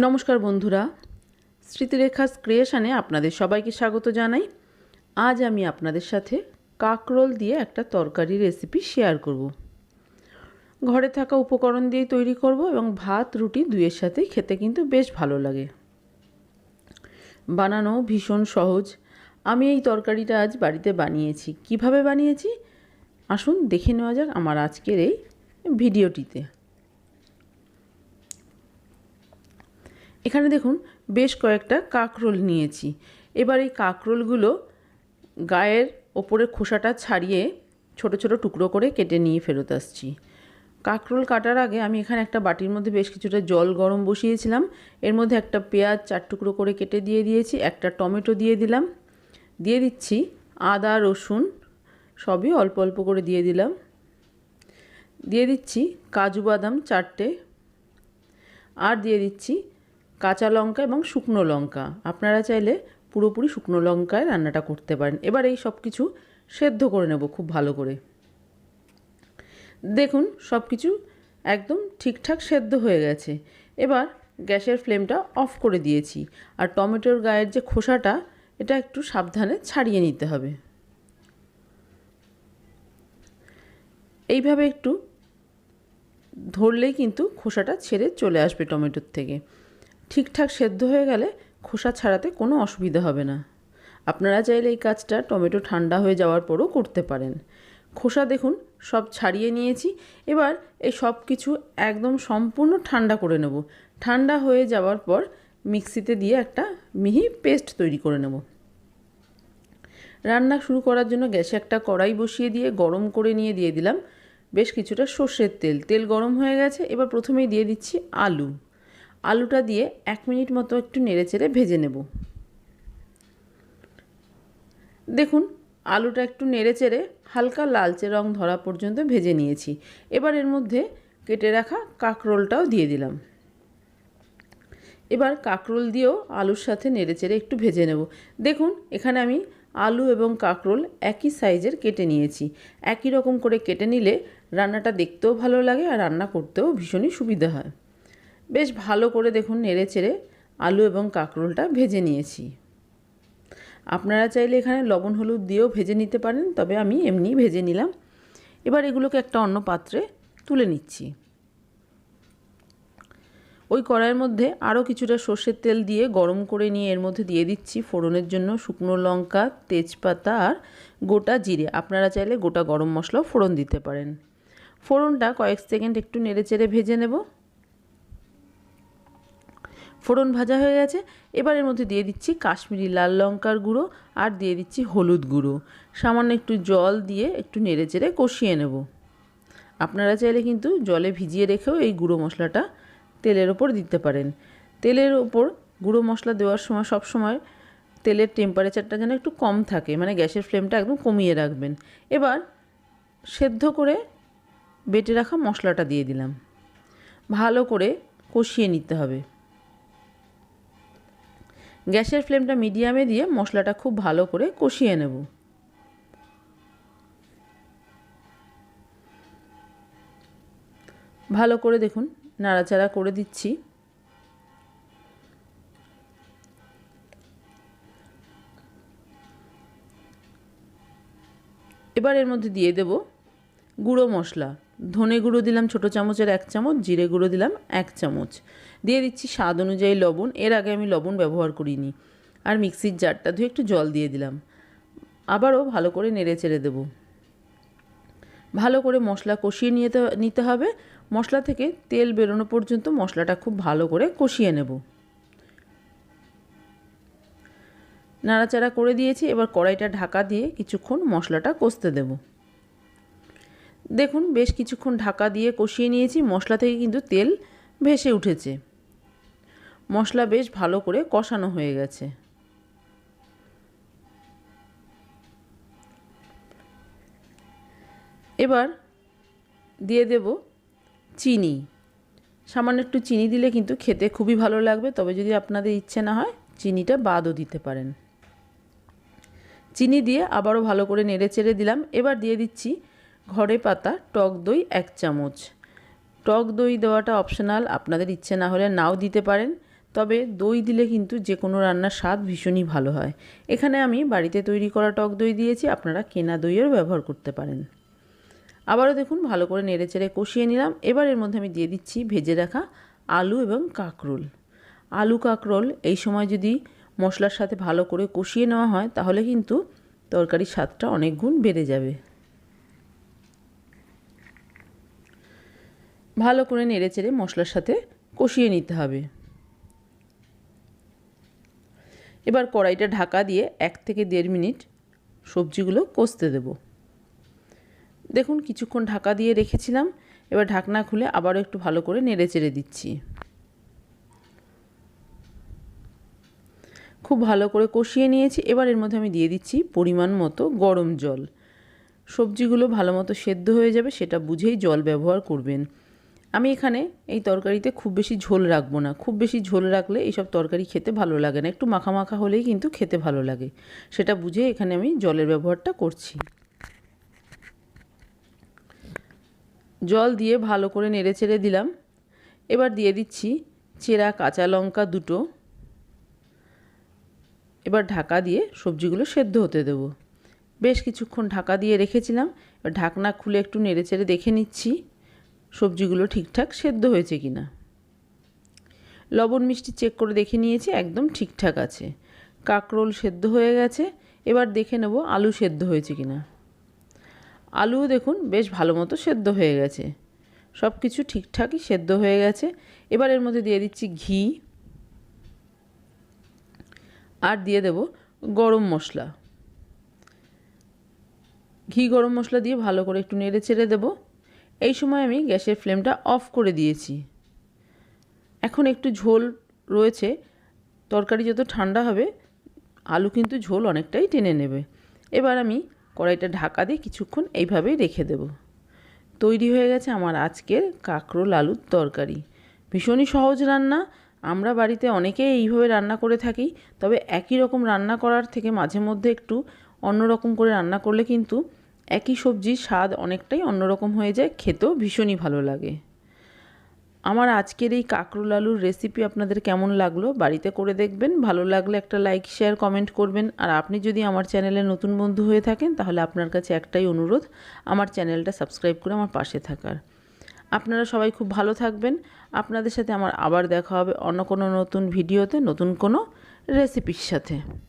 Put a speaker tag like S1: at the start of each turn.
S1: নমস্কার বন্ধুরা স্মৃতিরেখাস ক্রিয়েশনে আপনাদের সবাইকে স্বাগত জানাই। আজ আমি আপনাদের সাথে কাকরোল দিয়ে একটা তরকারি রেসিপি শেয়ার করব। ঘরে থাকা উপকরণ দিয়ে তৈরি করব এবং ভাত, রুটি দুইয়ের সাথেই খেতে কিন্তু বেশ ভালো লাগে। বানানো ভীষণ সহজ। আমি এই তরকারিটা আজ বাড়িতে বানিয়েছি। কীভাবে বানিয়েছি? আসুন দেখে নেওয়া যাক আমার আজকের এই ভিডিওটিতে। এখানে দেখুন, বেশ কয়েকটা কাকরোল নিয়েছি। এবার এই কাকরোলগুলো গায়ের ওপরের খোসাটা ছাড়িয়ে ছোট ছোট টুকরো করে কেটে নিয়ে ফেরত আসছি। কাকরোল কাটার আগে আমি এখানে একটা বাটির মধ্যে বেশ কিছুটা জল গরম বসিয়েছিলাম। এর মধ্যে একটা পেঁয়াজ চার টুকরো করে কেটে দিয়ে দিয়েছি, একটা টমেটো দিয়ে দিলাম। দিয়ে দিচ্ছি আদা, রসুন, সবই অল্প অল্প করে দিয়ে দিলাম। দিয়ে দিচ্ছি কাজু বাদাম চারটে। আর দিয়ে দিচ্ছি কাঁচা লঙ্কা এবং শুকনো লঙ্কা। আপনারা চাইলে পুরোপুরি শুকনো লঙ্কায় রান্নাটা করতে পারেন। এবার এই সব কিছু সেদ্ধ করে নেব খুব ভালো করে। দেখুন সব কিছু একদম ঠিকঠাক সেদ্ধ হয়ে গেছে। এবার গ্যাসের ফ্লেমটা অফ করে দিয়েছি। আর টমেটোর গায়ের যে খোসাটা, এটা একটু সাবধানে ছাড়িয়ে নিতে হবে। এইভাবে একটু ধরলেই কিন্তু খোসাটা ছেড়ে চলে আসবে টমেটোর থেকে। ঠিকঠাক সেদ্ধ হয়ে গেলে খোসা ছাড়াতে কোনো অসুবিধা হবে না। আপনারা চাইলে এই কাজটা টমেটো ঠান্ডা হয়ে যাওয়ার পরও করতে পারেন। খোসা দেখুন, সব ছাড়িয়ে নিয়েছি। এবার এই সব কিছু একদম সম্পূর্ণ ঠান্ডা করে নেব। ঠান্ডা হয়ে যাওয়ার পর মিক্সিতে দিয়ে একটা মিহি পেস্ট তৈরি করে নেব। রান্না শুরু করার জন্য গ্যাসে একটা কড়াই বসিয়ে দিয়ে গরম করে নিয়ে দিয়ে দিলাম। বেশ কিছুটা সর্ষের তেল। তেল গরম হয়ে গেছে। এবার প্রথমেই দিয়ে দিচ্ছি আলু। আলুটা দিয়ে এক মিনিট মতো একটু নেড়ে চেড়ে ভেজে নেব। দেখুন, আলুটা একটু নেড়ে চেড়ে হালকা লালচে রং ধরা পর্যন্ত ভেজে নিয়েছি। এবার এর মধ্যে কেটে রাখা কাঁকরোলটাও দিয়ে দিলাম। এবার কাঁকরোল দিয়েও আলুর সাথে নেড়ে চেড়ে একটু ভেজে নেব। দেখুন, এখানে আমি আলু এবং কাঁকরোল একই সাইজের কেটে নিয়েছি। একই রকম করে কেটে নিলে রান্নাটা দেখতেও ভালো লাগে আর রান্না করতেও ভীষণই সুবিধা হয়। বেশ ভালো করে দেখুন নেড়ে চেড়ে আলু এবং কাঁকরোলটা ভেজে নিয়েছি। আপনারা চাইলে এখানে লবণ হলুদ দিয়েও ভেজে নিতে পারেন, তবে আমি এমনি ভেজে নিলাম। এবার এগুলোকে একটা অন্য পাত্রে তুলে নিচ্ছি। ওই কড়াইয়ের মধ্যে আরও কিছুটা সর্ষের তেল দিয়ে গরম করে নিয়ে এর মধ্যে দিয়ে দিচ্ছি ফোড়নের জন্য শুকনো লঙ্কা, তেজপাতা আর গোটা জিরে। আপনারা চাইলে গোটা গরম মশলাও ফোড়ন দিতে পারেন। ফোড়নটা কয়েক সেকেন্ড একটু নেড়ে চেড়ে ভেজে নেব। ফোড়ন ভাজা হয়ে গেছে। এবার এর মধ্যে দিয়ে দিচ্ছি কাশ্মীরি লাল লঙ্কার গুঁড়ো আর দিয়ে দিচ্ছি হলুদ গুঁড়ো। সামান্য একটু জল দিয়ে একটু নেড়ে চেড়ে কষিয়ে নেব। আপনারা চাইলে কিন্তু জলে ভিজিয়ে রেখেও এই গুঁড়ো মশলাটা তেলের ওপর দিতে পারেন। তেলের ওপর গুঁড়ো মশলা দেওয়ার সময় সব সময় তেলের টেম্পারেচারটা যেন একটু কম থাকে মানে গ্যাসের ফ্লেমটা একদম কমিয়ে রাখবেন। এবার সেদ্ধ করে বেটে রাখা মশলাটা দিয়ে দিলাম। ভালো করে কষিয়ে নিতে হবে। গ্যাসের ফ্লেমটা মিডিয়ামে দিয়ে মশলাটা খুব ভালো করে কষিয়ে নেব। ভালো করে দেখুন, নাড়াচাড়া করে দিচ্ছি। এবার এর মধ্যে দিয়ে দেব গুঁড়ো মশলা। ধনে গুঁড়ো দিলাম ছোটো চামচের এক চামচ, জিরে গুঁড়ো দিলাম এক চামচ। দিয়ে দিচ্ছি স্বাদ অনুযায়ী লবণ। এর আগে আমি লবণ ব্যবহার করিনি। আর মিক্সির জারটা ধুয়ে একটু জল দিয়ে দিলাম। আবারও ভালো করে নেড়ে চেড়ে দেবো। ভালো করে মশলা কষিয়ে নিয়ে নিতে হবে। মশলা থেকে তেল বেরোনো পর্যন্ত মশলাটা খুব ভালো করে কষিয়ে নেব। নাড়াচাড়া করে দিয়েছি। এবার কড়াইটা ঢাকা দিয়ে কিছুক্ষণ মশলাটা কষতে দেব। দেখুন, বেশ কিছুক্ষণ ঢাকা দিয়ে কষিয়ে নিয়েছি, মশলা থেকে কিন্তু তেল ভেসে উঠেছে। মশলা বেশ ভালো করে কষানো হয়ে গেছে। এবার দিয়ে দেব চিনি। সামান্য একটু চিনি দিলে কিন্তু খেতে খুবই ভালো লাগবে, তবে যদি আপনাদের ইচ্ছে না হয়, চিনিটা বাদও দিতে পারেন। চিনি দিয়ে আবারও ভালো করে নেড়ে চেড়ে দিলাম। এবার দিয়ে দিচ্ছি ঘরে পাতা, টক দই, এক চামচ। টক দই দেওয়াটা অপশনাল আপনাদের ইচ্ছে না হলে নাও দিতে পারেন। তবে দই দিলে কিন্তু যে কোনো রান্নার স্বাদ ভীষণই ভালো হয়। এখানে আমি বাড়িতে তৈরি করা টক দই দিয়েছি, আপনারা কেনা দইয়েরও ব্যবহার করতে পারেন। আবারও দেখুন, ভালো করে নেড়ে চেড়ে কষিয়ে নিলাম। এবার এর মধ্যে আমি দিয়ে দিচ্ছি ভেজে রাখা আলু এবং কাঁকরোল। আলু, কাঁকরোল এই সময় যদি মশলার সাথে ভালো করে কষিয়ে নেওয়া হয়, তাহলে কিন্তু তরকারির স্বাদটা অনেক গুণ বেড়ে যাবে। ভালো করে নেড়ে চেড়ে মশলার সাথে কষিয়ে নিতে হবে। এবার কড়াইটা ঢাকা দিয়ে এক থেকে দেড় মিনিট সবজিগুলো কষতে দেব। দেখুন কিছুক্ষণ ঢাকা দিয়ে রেখেছিলাম, এবার ঢাকনা খুলে আবারও একটু ভালো করে নেড়ে চেড়ে দিচ্ছি। খুব ভালো করে কষিয়ে নিয়েছি, এবার এর মধ্যে আমি দিয়ে দিচ্ছি পরিমাণ মতো গরম জল। সবজিগুলো ভালো মতো সেদ্ধ হয়ে যাবে, সেটা বুঝেই জল ব্যবহার করবেন। আমি এখানে এই তরকারিতে খুব বেশি ঝোল রাখব না। খুব বেশি ঝোল রাখলে এইসব তরকারি খেতে ভালো লাগে না। একটু মাখা মাখা হলেই কিন্তু খেতে ভালো লাগে। সেটা বুঝে এখানে আমি জলের ব্যবহারটা করছি। জল দিয়ে ভালো করে নেড়ে চেড়ে দিলাম। এবার দিয়ে দিচ্ছি চেরা কাঁচা লঙ্কা দুটো। এবার ঢাকা দিয়ে সবজিগুলো সেদ্ধ হতে দেবো। বেশ কিছুক্ষণ ঢাকা দিয়ে রেখেছিলাম। ঢাকনা খুলে একটু নেড়ে চেড়ে দেখে নিচ্ছি। সবজিগুলো ঠিকঠাক সেদ্ধ হয়েছে কি না লবণ মিষ্টি চেক করে দেখে নিয়েছি, একদম ঠিকঠাক আছে। কাকরোল সেদ্ধ হয়ে গেছে, এবার দেখে নেব আলু সেদ্ধ হয়েছে কি না আলুও দেখুন বেশ ভালো মতো সেদ্ধ হয়ে গেছে। সব কিছু ঠিকঠাকই সেদ্ধ হয়ে গেছে। এবার এর মধ্যে দিয়ে দিচ্ছি ঘি। আর দিয়ে দেব গরম মশলা। ঘি গরম মশলা দিয়ে ভালো করে একটু নেড়ে চেড়ে দেবো। এই সময় আমি গ্যাসের ফ্লেমটা অফ করে দিয়েছি। এখন একটু ঝোল রয়েছে, তরকারি যত ঠান্ডা হবে, আলু কিন্তু ঝোল অনেকটাই টেনে নেবে। এবার আমি কড়াইটা ঢাকা দিয়ে কিছুক্ষণ এইভাবেই রেখে দেব। তৈরি হয়ে গেছে আমার আজকের কাঁকরোল আলুর তরকারি। ভীষণই সহজ রান্না, আমরা বাড়িতে অনেকেই এইভাবে রান্না করে থাকি, তবে একই রকম রান্না করার থেকে মাঝে মধ্যে একটু অন্য রকম করে রান্না করলে কিন্তু একই সবজির স্বাদ অনেকটাই অন্যরকম হয়ে যায়, খেতেও ভীষণই ভালো লাগে। আমার আজকের এই কাঁকরোল আলুর রেসিপি আপনাদের কেমন লাগল বাড়িতে করে দেখবেন, ভালো লাগলে একটা লাইক শেয়ার কমেন্ট করবেন। আর আপনি যদি আমার চ্যানেলে নতুন বন্ধু হয়ে থাকেন, তাহলে আপনার কাছে একটাই অনুরোধ, আমার চ্যানেলটা সাবস্ক্রাইব করে আমার পাশে থাকার। আপনারা সবাই খুব ভালো থাকবেন। আপনাদের সাথে আমার আবার দেখা হবে অন্য কোনো নতুন ভিডিওতে নতুন কোনো রেসিপির সাথে।